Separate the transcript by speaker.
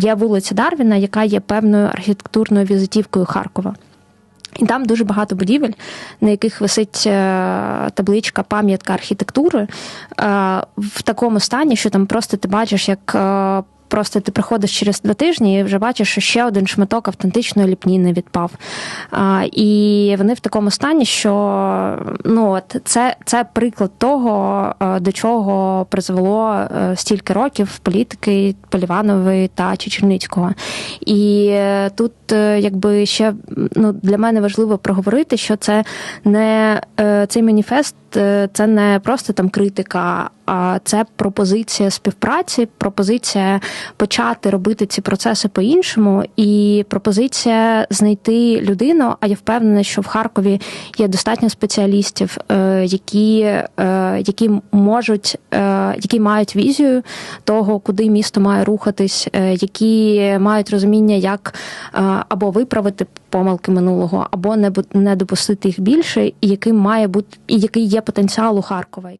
Speaker 1: є вулиця Дарвіна, яка є певною архітектурною візитівкою Харкова. І там дуже багато будівель, на яких висить е, табличка пам'ятка архітектури е, в такому стані, що там просто ти бачиш, як е, просто ти приходиш через два тижні і вже бачиш, що ще один шматок автентичної ліпніни відпав. А, І вони в такому стані, що ну, от це, це приклад того, е, до чого призвело е, стільки років політики Поліванової та Чечерницького. І е, тут якби ще ну, для мене важливо проговорити, що це не цей маніфест, це не просто там критика, а це пропозиція співпраці, пропозиція почати робити ці процеси по-іншому, і пропозиція знайти людину. А я впевнена, що в Харкові є достатньо спеціалістів, е, які, е, які можуть, е, які мають візію того, куди місто має рухатись, е, які мають розуміння, як е, або виправити помилки минулого, або не допустити їх більше, і яким має бути і який є потенціал Харкова.